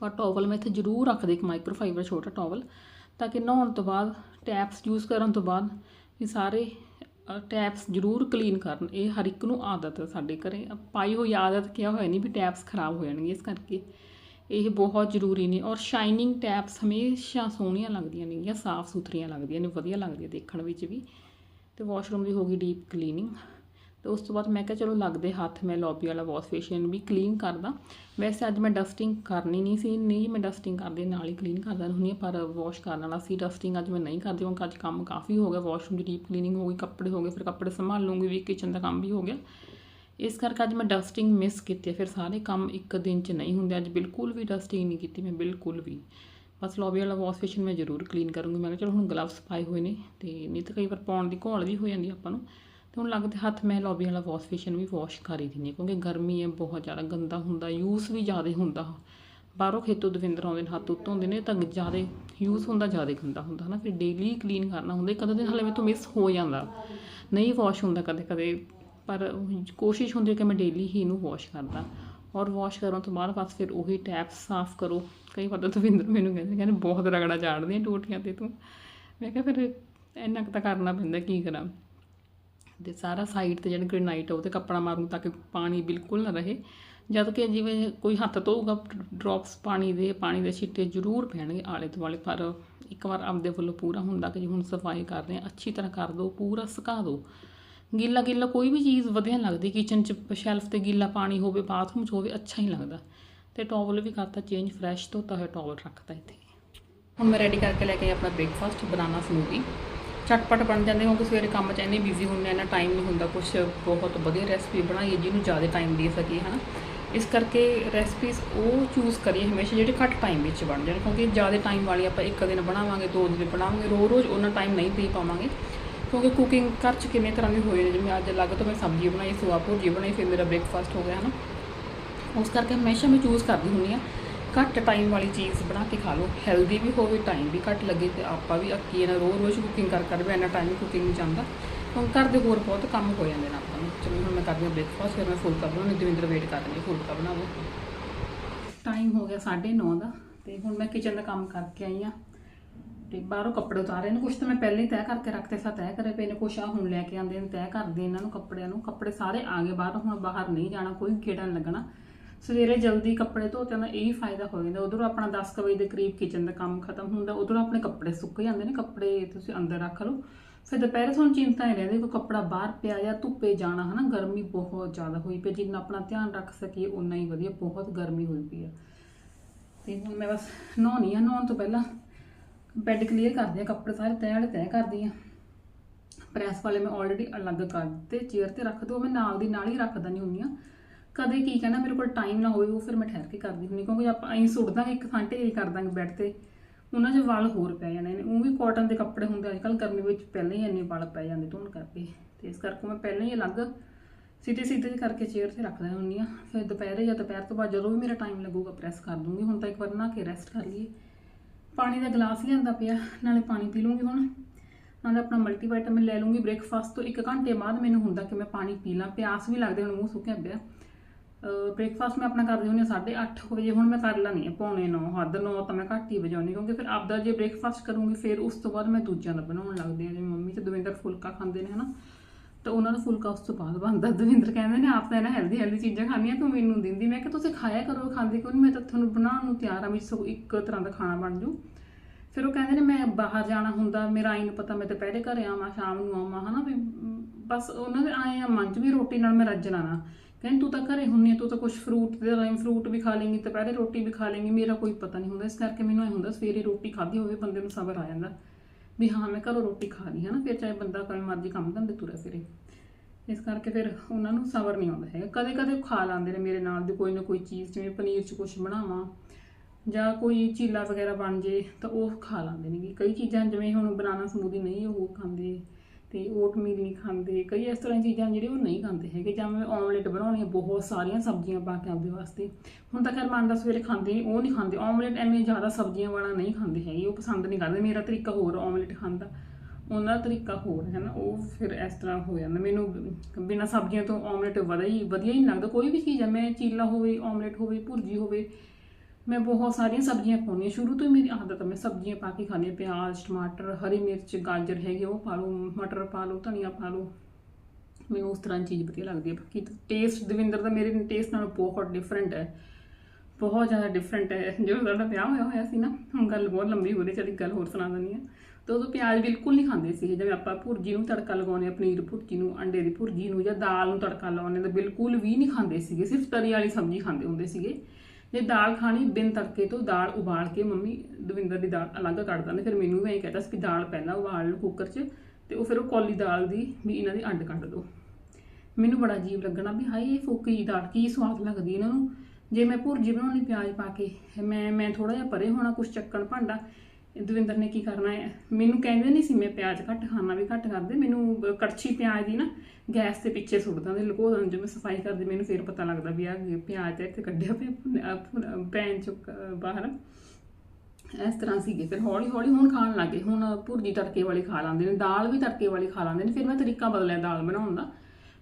Speaker 1: ਪਰ ਟੋਵਲ ਮੈਂ ਇੱਥੇ ਜ਼ਰੂਰ ਰੱਖਦੀ ਇੱਕ ਮਾਈਕਰੋਫਾਈਬਰ ਛੋਟਾ ਟੋਵਲ ਤਾਂ ਕਿ ਨਹਾਉਣ ਤੋਂ ਬਾਅਦ ਟੈਪਸ ਯੂਜ਼ ਕਰਨ ਤੋਂ ਬਾਅਦ ਵੀ ਸਾਰੇ ਟੈਪਸ ਜ਼ਰੂਰ ਕਲੀਨ ਕਰਨ। ਇਹ ਹਰ ਇੱਕ ਨੂੰ ਆਦਤ ਹੈ ਸਾਡੇ ਘਰੇ। ਪਾਈ ਹੋਈ ਆਦਤ ਕਿਹਾ ਹੋਇਆ ਨਹੀਂ ਵੀ ਟੈਪਸ ਖਰਾਬ ਹੋ ਜਾਣਗੇ ਇਸ ਕਰਕੇ ਇਹ ਬਹੁਤ ਜ਼ਰੂਰੀ ਨੇ। ਔਰ ਸ਼ਾਈਨਿੰਗ ਟੈਪਸ ਹਮੇਸ਼ਾ ਸੋਹਣੀਆਂ ਲੱਗਦੀਆਂ ਨੇਗੀਆਂ ਸਾਫ਼ ਸੁਥਰੀਆਂ ਲੱਗਦੀਆਂ ਨੇ, ਵਧੀਆ ਲੱਗਦੀਆਂ ਦੇਖਣ ਵਿੱਚ ਵੀ। ਤੇ ਵਾਸ਼ਰੂਮ ਦੀ ਹੋ ਗਈ ਡੀਪ ਕਲੀਨਿੰਗ ਤੇ ਉਸ ਤੋਂ ਬਾਅਦ ਮੈਂ ਕਿਹਾ ਚਲੋ ਲੱਗਦੇ ਹੱਥ, ਮੈਂ ਲੋਬੀ ਵਾਲਾ ਵਾਸ਼ ਬੇਸਿਨ ਵੀ ਕਲੀਨ ਕਰਦਾ। ਵੈਸੇ ਅੱਜ ਮੈਂ ਡਸਟਿੰਗ ਕਰਨੀ ਨਹੀਂ ਸੀ, ਨਹੀਂ ਮੈਂ ਡਸਟਿੰਗ ਕਰਦੇ, ਨਾਲ ਹੀ ਕਲੀਨ ਕਰਦਾ ਹੁੰਦੀ ਹਾਂ, ਪਰ ਵਾਸ਼ ਕਰਨ ਵਾਲਾ ਸੀ ਡਸਟਿੰਗ ਅੱਜ ਮੈਂ ਨਹੀਂ ਕਰਦੀ, ਕਿਉਂਕਿ ਅੱਜ ਕੰਮ ਕਾਫੀ ਹੋ ਗਿਆ ਵਾਸ਼ਰੂਮ ਦੀ ਡੀਪ ਕਲੀਨਿੰਗ ਹੋ ਗਈ, ਕੱਪੜੇ ਹੋ ਗਏ, ਫਿਰ ਕੱਪੜੇ ਸੰਭਾਲ ਲੂੰਗੀ ਵੀ ਕਿਚਨ ਦਾ ਕੰਮ ਵੀ ਹੋ ਗਿਆ। ਇਸ ਕਰਕੇ ਅੱਜ ਮੈਂ ਡਸਟਿੰਗ ਮਿਸ ਕੀਤੀ ਹੈ। ਫਿਰ ਸਾਰੇ ਕੰਮ ਇੱਕ ਦਿਨ 'ਚ ਨਹੀਂ ਹੁੰਦੇ, ਅੱਜ ਬਿਲਕੁਲ ਵੀ ਡਸਟਿੰਗ ਨਹੀਂ ਕੀਤੀ ਮੈਂ, ਬਿਲਕੁਲ ਵੀ। ਬਸ ਲੋਬੀ ਵਾਲਾ ਵਾਸ਼ ਬੇਸਿਨ ਮੈਂ ਜ਼ਰੂਰ ਕਲੀਨ ਕਰੂੰਗੀ, ਮੈਂ ਕਿਹਾ ਚਲੋ ਹੁਣ ਗਲਵਸ ਪਾਏ ਹੋਏ ਨੇ, ਤੇ ਨਹੀਂ ਤਾਂ ਕਈ ਵਾਰ ਪਾਉਣ ਦੀ ਘੋਲ ਵੀ ਹੋ ਜਾਂਦੀ ਆਪਾਂ ਨੂੰ। ਤੇ ਹੁਣ ਲੱਗਦੇ ਹੱਥ ਮੈਂ ਲੌਬੀ ਵਾਲਾ ਵਾਸ਼ ਬੇਸਿਨ ਵੀ ਵਾਸ਼ ਕਰ ਹੀ ਦਿੰਦੀ ਹਾਂ, ਕਿਉਂਕਿ ਗਰਮੀ ਹੈ, ਬਹੁਤ ਜ਼ਿਆਦਾ ਗੰਦਾ ਹੁੰਦਾ ਯੂਜ਼ ਵੀ ਜ਼ਿਆਦਾ ਹੁੰਦਾ। ਬਾਹਰੋਂ ਖੇਤੋਂ ਦਵਿੰਦਰ ਆਉਂਦੇ ਨੇ, ਹੱਥ ਉੱਤੋਂ ਨੇ, ਤਾਂ ਜ਼ਿਆਦਾ ਯੂਜ਼ ਹੁੰਦਾ, ਜ਼ਿਆਦਾ ਗੰਦਾ ਹੁੰਦਾ, ਹਨਾ? ਫਿਰ ਡੇਲੀ ਕਲੀਨ ਕਰਨਾ ਹੁੰਦਾ ਕਦੇ ਦਿਨ ਹਲੇ ਮੇਰੇ ਤੋਂ ਮਿਸ ਹੋ ਜਾਂਦਾ। ਨਹੀਂ ਵਾਸ਼ ਹੁੰਦਾ ਕਦੇ ਕਦੇ, ਪਰ ਕੋਸ਼ਿਸ਼ ਹੁੰਦੀ ਹੈ ਕਿ ਮੈਂ ਡੇਲੀ ਹੀ ਇਹਨੂੰ ਵਾਸ਼ ਕਰਦਾ। ਔਰ ਵਾਸ਼ ਕਰਨ ਤੋਂ ਬਾਅਦ ਬਸ ਫਿਰ ਉਹੀ ਟੈਪ ਸਾਫ਼ ਕਰੋ। ਕਈ ਵਾਰ ਤਾਂ ਦਵਿੰਦਰ ਮੈਨੂੰ ਕਹਿੰਦੇ ਕਹਿੰਦੇ ਬਹੁਤ ਰਗੜਾ ਚਾੜਦੀਆਂ ਟੂਟੀਆਂ ਤੇ ਤੂੰ। ਮੈਂ ਕਿਹਾ ਫਿਰ ਇੰਨਾ ਕੁ ਤਾਂ ਕਰਨਾ ਪੈਂਦਾ, ਕੀ ਕਰਾਂ? ਤੇ ਸਾਰਾ ਸਾਈਡ ਤੇ ਜਿਹੜਾ ਗ੍ਰੇਨਾਈਟ ਆ, ਉਹ ਤੇ ਕੱਪੜਾ ਮਾਰੂ ਤਾਂ ਕਿ ਪਾਣੀ ਬਿਲਕੁਲ ਨਾ ਰਹੇ। ਜਦ ਕਿ ਜਿਵੇਂ ਕੋਈ ਹੱਥ ਧੋਊਗਾ ਡ੍ਰੌਪਸ ਪਾਣੀ ਦੇ ਪਾਣੀ ਦੇ ਛਿੱਟੇ ਜ਼ਰੂਰ ਪੈਣਗੇ ਆਲੇ ਦੁਆਲੇ, ਪਰ ਇੱਕ ਵਾਰ ਆਪਦੇ ਵੱਲੋਂ ਪੂਰਾ ਹੁੰਦਾ ਕਿ ਜੀ ਹੁਣ ਸਫ਼ਾਈ ਕਰ ਰਹੇ ਹਾਂ, ਅੱਛੀ ਤਰ੍ਹਾਂ ਕਰ ਦਿਓ, ਪੂਰਾ ਸੁਕਾ ਦਿਓ। ਗਿੱਲਾ ਗਿੱਲਾ ਕੋਈ ਵੀ ਚੀਜ਼ ਵਧੀਆ ਲੱਗਦੀ ਕਿਚਨ 'ਚ ਸ਼ੈਲਫ ਤੇ ਗਿੱਲਾ ਪਾਣੀ ਹੋਵੇ ਬਾਥਰੂਮ 'ਚ ਹੋਵੇ, ਅੱਛਾ ਹੀ ਲੱਗਦਾ। ਤੇ ਟਾਵਲ ਵੀ ਕਰਤਾ ਚੇਂਜ ਫਰੈਸ਼ ਧੋਤਾ ਹੋਇਆ ਟਾਵਲ ਰੱਖਤਾ ਇੱਥੇ। ਹੁਣ ਮੈਂ ਰੈਡੀ ਕਰਕੇ ਲੈ ਕੇ ਆਈ ਆਪਣਾ ਬ੍ਰੇਕਫਾਸਟ ਬਨਾਨਾ ਸਮੂਦੀ ਝਟਪਟ ਬਣ ਜਾਂਦੇ ਕਿਉਂਕਿ ਸਵੇਰੇ ਕੰਮ 'ਚ ਇੰਨੇ ਬਿਜ਼ੀ ਹੁੰਦੇ ਆ ਨਾ ਟਾਈਮ ਨਹੀਂ ਹੁੰਦਾ ਕੁਝ ਬਹੁਤ ਵਧੀਆ ਰੈਸਪੀ ਬਣਾਈਏ ਜਿਹਨੂੰ ਜ਼ਿਆਦਾ ਟਾਈਮ ਦੇ ਸਕੀਏ, ਹਨਾ? ਇਸ ਕਰਕੇ ਰੈਸਪੀਜ਼ ਉਹ ਚੂਜ਼ ਕਰੀਏ ਹਮੇਸ਼ਾ ਜਿਹੜੇ ਘੱਟ ਟਾਈਮ ਵਿੱਚ ਬਣ ਜਾਣ, ਕਿਉਂਕਿ ਜ਼ਿਆਦਾ ਟਾਈਮ ਵਾਲੀ ਆਪਾਂ ਇੱਕ ਦਿਨ ਬਣਾਵਾਂਗੇ, ਦੋ ਦਿਨ ਬਣਾਵਾਂਗੇ ਰੋਜ਼ ਰੋਜ਼ ਉਹਨਾਂ ਟਾਈਮ ਨਹੀਂ ਦੇ ਪਾਵਾਂਗੇ। ਕਿਉਂਕਿ ਕੁਕਿੰਗ ਘਰ 'ਚ ਕਿੰਨੇ ਤਰ੍ਹਾਂ ਦੀ ਹੋਏ ਨੇ, ਜਿਵੇਂ ਅੱਜ ਅਲੱਗ ਤੋਂ ਮੈਂ ਸਬਜ਼ੀ ਬਣਾਈ ਸੁਆ ਭੁਰਜੀ ਬਣਾਈ, ਫਿਰ ਮੇਰਾ ਬ੍ਰੇਕਫਾਸਟ ਹੋ ਗਿਆ, ਹਨਾ? ਉਸ ਕਰਕੇ ਹਮੇਸ਼ਾ ਮੈਂ ਚੂਜ਼ ਕਰਦੀ ਹੁੰਦੀ ਆ ਘੱਟ ਟਾਈਮ ਵਾਲੀ ਚੀਜ਼ ਬਣਾ ਕੇ ਖਾ ਲਓ। ਹੈਲਦੀ ਵੀ ਹੋਵੇ ਟਾਈਮ ਵੀ ਘੱਟ ਲੱਗੇ ਤੇ ਆਪਾਂ ਵੀ ਅੱਕੀ ਨਾ ਰੋਜ਼ ਰੋਜ਼ ਕੁਕਿੰਗ ਕਰ ਕਰ ਵੀ ਇੰਨਾ ਟਾਈਮ ਕੁਕਿੰਗ ਨਹੀਂ ਜਾਂਦਾ। ਹੁਣ ਘਰ ਦੇ ਹੋਰ ਬਹੁਤ ਕੰਮ ਹੋ ਜਾਂਦੇ ਨੇ ਆਪਾਂ ਨੂੰ। ਚਲੋ ਹੁਣ ਮੈਂ ਕਰਦੀ ਹਾਂ ਬ੍ਰੇਕਫਾਸਟ ਫਿਰ ਮੈਂ ਫੁਲਕਾ ਬਣਾਉਣੀ ਦਵਿੰਦਰ ਵੇਟ ਕਰ ਰਹੀ ਫੁਲਕਾ ਬਣਾਵੋ ਟਾਈਮ ਹੋ ਗਿਆ 9:30 ਦਾ ਤੇ ਹੁਣ ਮੈਂ ਕਿਚਨ ਦਾ ਕੰਮ ਕਰਕੇ ਆਈ ਆ ਤੇ ਬਾਹਰੋਂ ਕੱਪੜੇ ਉਤਾਰੇ ਨੇ। ਕੁਝ ਤਾਂ ਮੈਂ ਪਹਿਲਾਂ ਹੀ ਤੈਅ ਕਰਕੇ ਰੱਖਤੇ ਸਾ, ਤੈਅ ਕਰੇ ਪਏ ਨੇ ਕੁਛ। ਆ ਹੁਣ ਲੈ ਕੇ ਆਂਦੇ ਨੇ, ਤੈਅ ਕਰਦੇ ਇਹਨਾਂ ਨੂੰ ਕੱਪੜਿਆਂ ਨੂੰ। ਕੱਪੜੇ ਸਾਰੇ ਆ ਗਏ ਬਾਹਰ, ਹੁਣ ਬਾਹਰ ਨਹੀਂ ਜਾਣਾ, ਕੋਈ ਗੇੜਾ ਨਹੀਂ ਲੱਗਣਾ। ਸਵੇਰੇ ਜਲਦੀ ਕੱਪੜੇ ਧੋਤੇ ਦਾ ਇਹ ਹੀ ਫਾਇਦਾ ਹੋ ਜਾਂਦਾ। ਉਧਰੋਂ ਆਪਣਾ 10 ਵਜੇ ਦੇ ਕਰੀਬ ਕਿਚਨ ਦਾ ਕੰਮ ਖਤਮ ਹੁੰਦਾ। ਉਧਰੋਂ ਆਪਣੇ ਕੱਪੜੇ ਸੁੱਕ ਜਾਂਦੇ ਨੇ। ਕੱਪੜੇ ਤੁਸੀਂ ਅੰਦਰ ਰੱਖ ਲਓ। ਫਿਰ ਦੁਪਹਿਰੇ ਤੁਹਾਨੂੰ ਚਿੰਤਾ ਨਹੀਂ ਰਹਿੰਦੀ ਕੋਈ ਕੱਪੜਾ ਬਾਹਰ ਪਿਆ ਜਾਂ ਧੁੱਪੇ ਜਾਣਾ, ਹਨਾ? ਗਰਮੀ ਬਹੁਤ ਜ਼ਿਆਦਾ ਹੋਈ ਪਈ। ਜਿੰਨਾ ਆਪਣਾ ਧਿਆਨ ਰੱਖ ਸਕੀਏ ਉਨਾ ਹੀ ਵਧੀਆ। ਬਹੁਤ ਗਰਮੀ ਹੋਈ ਪਈ ਆ। ਤੇ ਹੁਣ ਮੈਂ ਬਸ ਨਹਾਉਣੀ ਆ। ਨਹਾਉਣ ਤੋਂ ਪਹਿਲਾਂ ਬੈੱਡ ਕਲੀਅਰ ਕਰਦੀ ਆ। ਕੱਪੜੇ ਸਾਰੇ ਤੈਅ ਵਾਲੇ ਤੈਅ ਕਰਦੀ ਆ। ਪ੍ਰੈਸ ਵਾਲੇ ਮੈਂ ਆਲਰੇਡੀ ਅਲੱਗ ਕਰ ਦਿੱਤੇ। ਚੇਅਰ ਤੇ ਰੱਖ ਦੋ। ਮੈਂ ਨਾਲ ਦੀ ਨਾਲ ਹੀ ਰੱਖਦਾ ਨਹੀਂ ਹੁੰਦੀਆਂ ਕਦੇ ਕੀ ਕਹਿੰਦਾ ਮੇਰੇ ਕੋਲ ਟਾਈਮ ਨਾ ਹੋਵੇ, ਉਹ ਫਿਰ ਮੈਂ ਠਹਿਰ ਕੇ ਕਰਦੀ ਹੁੰਦੀ ਕਿਉਂਕਿ ਆਪਾਂ ਐਂ ਸੁੱਟ ਦਾਂਗੇ ਇੱਕ ਥਾਂ ਢੇਰੀ ਕਰ ਦਾਂਗੇ ਬੈੱਡ ਤੇ, ਉਹਨਾਂ 'ਚ ਵਾਲ ਹੋਰ ਪੈ ਜਾਣੇ ਨੇ, ਉਹ ਵੀ ਕਾਟਨ ਦੇ ਕੱਪੜੇ ਹੁੰਦੇ ਅੱਜ ਕੱਲ ਗਰਮੀ ਵਿੱਚ ਪਹਿਲਾਂ ਹੀ ਇੰਨੇ ਵਾਲ ਪੈ ਜਾਂਦੇ ਧੁੰਨ ਕਰਕੇ, ਤੇ ਇਸ ਕਰਕੇ ਮੈਂ ਪਹਿਲਾਂ ਹੀ ਅਲੱਗ ਸਿੱਧੇ ਸਿੱਧੇ ਕਰਕੇ ਚੇਅਰ ਤੇ ਰੱਖ ਦਿੰਦੀ ਹੁੰਦੀ ਆ ਫਿਰ ਦੁਪਹਿਰੇ ਜਾਂ ਦੁਪਹਿਰ ਤੋਂ ਬਾਅਦ ਜਦੋਂ ਵੀ ਮੇਰਾ ਟਾਈਮ ਲੱਗੂਗਾ ਪ੍ਰੈਸ ਕਰ ਦੂੰਗੀ, ਹੁਣ ਤਾਂ ਇੱਕ ਵਾਰ ਨਹਾ ਕੇ ਰੈਸਟ ਕਰ ਲਈਏ। ਪਾਣੀ ਦਾ ਗਲਾਸ ਲਿਆਂਦਾ ਪਿਆ, ਨਾਲੇ ਪਾਣੀ ਪੀ ਲੂੰਗੀ ਹੁਣ, ਨਾਲੇ ਆਪਣਾ ਮਲਟੀਵਿਟਾਮਿਨ ਲੈ ਲੂੰਗੀ ਬ੍ਰੇਕਫਾਸਟ ਤੋਂ 1 ਘੰਟੇ ਬਾਅਦ ਮੈਨੂੰ ਹੁੰਦਾ ਕਿ ਮੈਂ ਪਾਣੀ ਪੀ ਲਾਂ, ਪਿਆਸ ਵੀ ਲੱਗਦੇ, ਹੁਣ ਮੂੰਹ ਸੁੱਕਿਆ ਪਿਆ। ਬ੍ਰੇਕਫਾਸਟ ਮੈਂ ਆਪਣਾ ਕਰਦੀ ਹੁੰਦੀ ਹਾਂ 8:30 ਵਜੇ, ਹੁਣ ਮੈਂ ਕਰ ਲੈਣੀ ਆ ਪੌਣੇ 9 ਹੱਦ 9 ਤਾਂ ਮੈਂ ਘੱਟ ਹੀ ਵਜਾਉਣੀ ਕਿਉਂਕਿ ਫਿਰ ਆਪਦਾ ਜੇ ਬ੍ਰੇਕਫਾਸਟ ਕਰੂੰਗੀ, ਫਿਰ ਉਸ ਤੋਂ ਬਾਅਦ ਮੈਂ ਦੂਜਿਆਂ ਦਾ ਬਣਾਉਣ ਲੱਗਦੀ ਹਾਂ, ਜਿਵੇਂ ਮੰਮੀ ਤੇ ਦਵਿੰਦਰ ਫੁਲਕਾ ਖਾਂਦੇ ਨੇ, ਹਨਾ। ਤਾਂ ਉਹਨਾਂ ਦਾ ਫੁਲਕਾ ਉਸ ਤੋਂ ਬਾਅਦ ਬਣਦਾ। ਦਵਿੰਦਰ ਕਹਿੰਦੇ ਨੇ, ਆਪ ਤਾਂ ਇਹਨਾਂ ਹੈਲਦੀ ਹੈਲਦੀ ਚੀਜ਼ਾਂ ਖਾਣੀਆਂ ਤੂੰ ਮੈਨੂੰ ਦਿੰਦੀ। ਮੈਂ ਕਿ ਤੁਸੀਂ ਖਾਇਆ ਕਰੋ, ਖਾਂਦੇ ਕਿਉਂ ਨਹੀਂ ਮੈਂ ਤਾਂ ਤੁਹਾਨੂੰ ਬਣਾਉਣ ਨੂੰ ਤਿਆਰ ਆ ਵੀ ਸਗੋਂ ਇੱਕ ਤਰ੍ਹਾਂ ਦਾ ਖਾਣਾ ਬਣ ਜੂ। ਫਿਰ ਉਹ ਕਹਿੰਦੇ ਨੇ, ਮੈਂ ਬਾਹਰ ਜਾਣਾ ਹੁੰਦਾ, ਮੇਰਾ ਆਈ ਨੂੰ ਪਤਾ, ਮੈਂ ਦੁਪਹਿਰੇ ਘਰੇ ਆਵਾਂ, ਸ਼ਾਮ ਨੂੰ ਆਵਾਂ, ਹਨਾ ਵੀ, ਬਸ ਉਹਨਾਂ ਦੇ ਆਏ ਆ ਮਨ ਚ ਵੀ ਰੋਟੀ ਨਾਲ ਮੈਂ ਰੱਜਣਾ ਨਾ ਕਹਿੰਦੇ, ਤੂੰ ਤਾਂ ਘਰੇ ਹੁੰਨੀ ਆ, ਤੂੰ ਤਾਂ ਕੁਝ ਫਰੂਟ ਦੇ ਰਾਈਮ ਫਰੂਟ ਵੀ ਖਾ ਲੇਂਗੀ, ਦੁਪਹਿਰੇ ਰੋਟੀ ਵੀ ਖਾ ਲੇਂਗੀ, ਮੇਰਾ ਕੋਈ ਪਤਾ ਨਹੀਂ ਹੁੰਦਾ। ਇਸ ਕਰਕੇ ਮੈਨੂੰ ਐ ਹੁੰਦਾ, ਸਵੇਰੇ ਰੋਟੀ ਖਾਧੀ ਹੋਵੇ, ਬੰਦੇ ਨੂੰ ਸਬਰ ਆ ਜਾਂਦਾ ਵੀ ਹਾਂ, ਮੈਂ ਘਰੋਂ ਰੋਟੀ ਖਾ ਲਈ ਨਾ ਫਿਰ ਚਾਹੇ ਬੰਦਾ ਕੋਈ ਮਰਜ਼ੀ ਕੰਮ ਧੰਦੇ ਤੁਰੇ ਫਿਰੇ। ਇਸ ਕਰਕੇ ਫਿਰ ਉਹਨਾਂ ਨੂੰ ਸਬਰ ਨਹੀਂ ਆਉਂਦਾ ਹੈਗਾ। ਕਦੇ ਕਦੇ ਖਾ ਲਾਂਦੇ ਨੇ ਮੇਰੇ ਨਾਲ ਦੀ, ਕੋਈ ਨਾ ਕੋਈ ਚੀਜ਼, ਜਿਵੇਂ ਪਨੀਰ 'ਚ ਕੁਝ ਬਣਾਵਾਂ ਜਾਂ ਕੋਈ ਚੀਲਾ ਵਗੈਰਾ ਬਣ ਜੇ ਤਾਂ ਉਹ ਖਾ ਲਾਂਦੇ ਨੇ ਕਈ ਚੀਜ਼ਾਂ, ਜਿਵੇਂ ਹੁਣ ਬਨਾਨਾ ਸਮੂਦੀ ਨਹੀਂ ਉਹ ਖਾਂਦੇ। ਤੇ ਓਟ ਮੀਲ ਨਹੀਂ ਖਾਂਦੇ। ਕਈ ਇਸ ਤਰ੍ਹਾਂ ਦੀਆਂ ਚੀਜ਼ਾਂ ਜਿਹੜੇ ਉਹ ਨਹੀਂ ਖਾਂਦੇ ਹੈਗੇ। ਜਾਂ ਮੈਂ ਆਮਲੇਟ ਬਣਾਉਣੀ ਬਹੁਤ ਸਾਰੀਆਂ ਸਬਜ਼ੀਆਂ ਪਾ ਕੇ ਆਪਦੇ ਵਾਸਤੇ। ਹੁਣ ਤਾਂ ਖੈਰ ਮੰਨਦਾ ਸਵੇਰੇ ਖਾਂਦੇ ਉਹ ਨਹੀਂ ਖਾਂਦੇ। ਆਮਲੇਟ ਐਵੇਂ ਜ਼ਿਆਦਾ ਸਬਜ਼ੀਆਂ ਵਾਲਾ ਨਹੀਂ ਖਾਂਦੇ ਹੈਗੇ। ਉਹ ਪਸੰਦ ਨਹੀਂ ਕਰਦੇ। ਮੇਰਾ ਤਰੀਕਾ ਹੋਰ ਆਮਲੇਟ ਖਾਣ ਦਾ। ਉਹਨਾਂ ਦਾ ਤਰੀਕਾ ਹੋਰ ਹੈ ਨਾ। ਉਹ ਫਿਰ ਇਸ ਤਰ੍ਹਾਂ ਹੋ ਜਾਂਦਾ। ਮੈਨੂੰ ਬਿਨਾਂ ਸਬਜ਼ੀਆਂ ਤੋਂ ਆਮਲੇਟ ਵਧੀਆ ਹੀ ਵਧੀਆ ਹੀ ਨਹੀਂ ਲੱਗਦਾ। ਕੋਈ ਵੀ ਚੀਜ਼ ਹੈ ਮੈਂ ਚੀਲਾ ਹੋਵੇ ਆਮਲੇਟ ਹੋਵੇ, ਭੁਰਜੀ ਹੋਵੇ ਮੈਂ ਬਹੁਤ ਸਾਰੀਆਂ ਸਬਜ਼ੀਆਂ ਪਾਉਂਦੀ ਹਾਂ। ਸ਼ੁਰੂ ਤੋਂ ਹੀ ਮੇਰੀ ਆਦਤ ਹੈ ਮੈਂ ਸਬਜ਼ੀਆਂ ਪਾ ਕੇ ਖਾਂਦੀ ਹਾਂ। ਪਿਆਜ਼, ਟਮਾਟਰ, ਹਰੀ ਮਿਰਚ, ਗਾਜਰ ਹੈਗੇ, ਉਹ ਪਾ ਲਓ, ਮਟਰ ਪਾ ਲਓ, ਧਨੀਆ ਪਾ ਲਓ। ਮੈਨੂੰ ਉਸ ਤਰ੍ਹਾਂ ਚੀਜ਼ ਵਧੀਆ ਲੱਗਦੀ ਹੈ ਬਾਕੀ ਟੇਸਟ ਦਵਿੰਦਰ ਦਾ ਮੇਰੇ ਟੇਸਟ ਨਾਲੋਂ ਬਹੁਤ ਡਿਫਰੈਂਟ ਹੈ। ਬਹੁਤ ਜ਼ਿਆਦਾ ਡਿਫਰੈਂਟ ਹੈ। ਜਦੋਂ ਸਾਡਾ ਵਿਆਹ ਹੋਇਆ ਹੋਇਆ ਸੀ ਨਾ, ਹੁਣ ਗੱਲ ਬਹੁਤ ਲੰਬੀ ਹੋ ਰਹੀ ਚਲ ਇੱਕ ਗੱਲ ਹੋਰ ਸੁਣਾ ਦਿੰਦੀ ਹਾਂ। ਤਾਂ ਉਦੋਂ ਪਿਆਜ਼ ਬਿਲਕੁਲ ਨਹੀਂ ਖਾਂਦੇ ਸੀ। ਜਿਵੇਂ ਆਪਾਂ ਭੁਰਜੀ ਨੂੰ ਤੜਕਾ ਲਗਾਉਂਦੇ ਆ ਪਨੀਰ ਭੁਰਜੀ ਨੂੰ, ਅੰਡੇ ਦੀ ਭੁਰਜੀ ਨੂੰ ਜਾਂ ਦਾਲ ਨੂੰ ਤੜਕਾ ਲਾਉਂਦੇ ਤਾਂ ਬਿਲਕੁਲ ਵੀ ਨਹੀਂ ਖਾਂਦੇ ਸੀਗੇ। ਸਿਰਫ ਤਰੀ ਵਾਲੀ ਸਬਜ਼ੀ ਖਾਂਦੇ ਹੁੰਦੇ ਸੀਗੇ। ਜੇ ਦਾਲ ਖਾਣੀ ਬਿਨ ਤੜਕੇ ਤੋਂ ਦਾਲ ਉਬਾਲ ਕੇ ਮੰਮੀ ਦਵਿੰਦਰ ਦੀ ਦਾਲ ਅਲੱਗ ਕੱਢ ਦਿੰਦੇ, ਫਿਰ ਮੈਨੂੰ ਵੀ ਐਂ ਕਹਿੰਦਾ ਸੀ ਕਿ ਦਾਲ ਪਹਿਲਾਂ ਉਬਾਲ ਲਓ ਕੁੱਕਰ 'ਚ ਤੇ ਉਹ ਫਿਰ ਉਹ ਕੌਲੀ ਦਾਲ ਦੀ ਵੀ ਇਹਨਾਂ ਦੀ ਅੰਡ ਕੱਢ ਦਿਓ। ਮੈਨੂੰ ਬੜਾ ਅਜੀਬ ਲੱਗਣਾ ਵੀ ਹਾਏ, ਇਹ ਫੋਕੀ ਜਿਹੀ ਦਾਲ ਕੀ ਸਵਾਦ ਲੱਗਦੀ ਇਹਨਾਂ ਨੂੰ। ਜੇ ਮੈਂ ਭੁਰਜੀ ਬਣਾਉਣੀ ਪਿਆਜ਼ ਪਾ ਕੇ, ਮੈਂ ਮੈਂ ਥੋੜਾ ਜਿਹਾ ਪਰੇ ਹੋਣਾ, ਕੁਛ ਚੱਕਣ ਭਾਂਡਾ ਦਵਿੰਦਰ ਨੇ ਕੀ ਕਰਨਾ ਹੈ? ਮੈਨੂੰ ਕਹਿੰਦੇ ਨਹੀਂ ਸੀ ਮੈਂ ਪਿਆਜ਼ ਘੱਟ ਖਾਣਾ ਵੀ ਘੱਟ ਕਰਦੇ ਮੈਨੂੰ ਕੜਛੀ ਪਿਆਜ਼ ਦੀ ਨਾ ਗੈਸ ਦੇ ਪਿੱਛੇ ਸੁੱਟ ਦਿੰਦੇ ਲੁਕੋ ਦਿੰਦੇ ਜਦੋਂ ਮੈਂ ਸਫ਼ਾਈ ਕਰਦੀ, ਮੈਨੂੰ ਫਿਰ ਪਤਾ ਲੱਗਦਾ ਵੀ ਆ ਪਿਆਜ਼ ਤੇ ਇੱਥੇ ਕੱਢਿਆ ਪਿਆ ਪੈਨ ਚੋਂ ਬਾਹਰ। ਇਸ ਤਰ੍ਹਾਂ ਸੀਗੇ, ਫਿਰ ਹੌਲੀ ਹੌਲੀ ਹੁਣ ਖਾਣ ਲੱਗੇ, ਹੁਣ ਭੁਰਜੀ ਤੜਕੇ ਵਾਲੀ ਖਾ ਲੈਂਦੇ ਨੇ, ਦਾਲ ਵੀ ਤੜਕੇ ਵਾਲੀ ਖਾ ਲੈਂਦੇ ਨੇ, ਫਿਰ ਮੈਂ ਤਰੀਕਾ ਬਦਲਿਆ ਦਾਲ ਬਣਾਉਣ ਦਾ।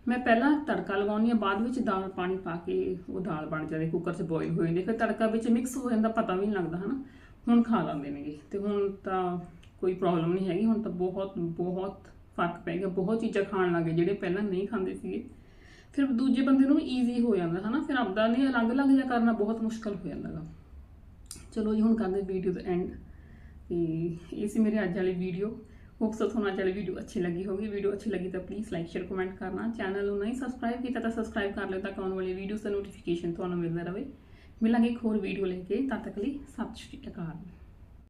Speaker 1: ਮੈਂ ਪਹਿਲਾਂ ਤੜਕਾ ਲਗਾਉਂਦੀ ਹਾਂ, ਬਾਅਦ ਵਿੱਚ ਦਾਲ ਪਾਣੀ ਪਾ ਕੇ ਉਹ ਦਾਲ ਬਣ ਜਾਂਦੀ, ਕੁੱਕਰ 'ਚ ਬੋਇਲ ਹੋ ਜਾਂਦੀ ਫਿਰ ਤੜਕਾ ਵਿੱਚ ਮਿਕਸ ਹੋ ਜਾਂਦਾ, ਪਤਾ ਵੀ ਨਹੀਂ ਲੱਗਦਾ, ਹਨਾ। ਹੁਣ ਖਾ ਲੈਂਦੇ ਨੇਗੇ। ਤੇ ਹੁਣ ਤਾਂ ਕੋਈ ਪ੍ਰੋਬਲਮ ਨਹੀਂ ਹੈਗੀ। ਹੁਣ ਤਾਂ ਬਹੁਤ ਬਹੁਤ ਫ਼ਰਕ ਪੈ ਗਿਆ। ਬਹੁਤ ਚੀਜ਼ਾਂ ਖਾਣ ਲੱਗੇ ਜਿਹੜੇ ਪਹਿਲਾਂ ਨਹੀਂ ਖਾਂਦੇ ਸੀਗੇ। ਫਿਰ ਦੂਜੇ ਬੰਦੇ ਨੂੰ ਵੀ ਈਜ਼ੀ ਹੋ ਜਾਂਦਾ, ਹਨਾ? ਫਿਰ ਆਪਦਾ ਨਹੀਂ ਅਲੱਗ-ਅਲੱਗ ਜਿਹਾ ਕਰਨਾ ਬਹੁਤ ਮੁਸ਼ਕਲ ਹੋ ਜਾਂਦਾ ਗਾ। ਚਲੋ ਜੀ, ਹੁਣ ਕਰਦੇ ਵੀਡੀਓ ਦਾ ਐਂਡ ਤੇ ਇਹ ਸੀ ਮੇਰੇ ਅੱਜ ਵਾਲੀ ਵੀਡੀਓ ਹੋਪ ਸੋ ਤੁਹਾਨੂੰ ਅੱਜ ਵਾਲੀ ਵੀਡੀਓ ਅੱਛੀ ਲੱਗੀ ਹੋਗੀ ਵੀਡੀਓ ਅੱਛੀ ਲੱਗੀ ਤਾਂ ਪਲੀਜ਼ ਲਾਈਕ ਸ਼ੇਅਰ ਕਮੈਂਟ ਕਰਨਾ। ਚੈਨਲ ਨੂੰ ਨਹੀਂ ਸਬਸਕ੍ਰਾਈਬ ਕੀਤਾ ਤਾਂ ਸਬਸਕ੍ਰਾਈਬ ਕਰ ਲਿਓ ਤਾਂ ਕਿ ਆਉਣ ਵਾਲੀ ਵੀਡੀਓਜ਼ ਦਾ ਨੋਟੀਫਿਕੇਸ਼ਨ ਤੁਹਾਨੂੰ ਮਿਲਦਾ ਰਹੇ। ਮਿਲਾਂਗੇ ਇੱਕ ਹੋਰ ਵੀਡੀਓ ਲੈ ਕੇ ਤਦ ਤੱਕ ਲਈ ਸਤਿ ਸ਼੍ਰੀ ਅਕਾਲ।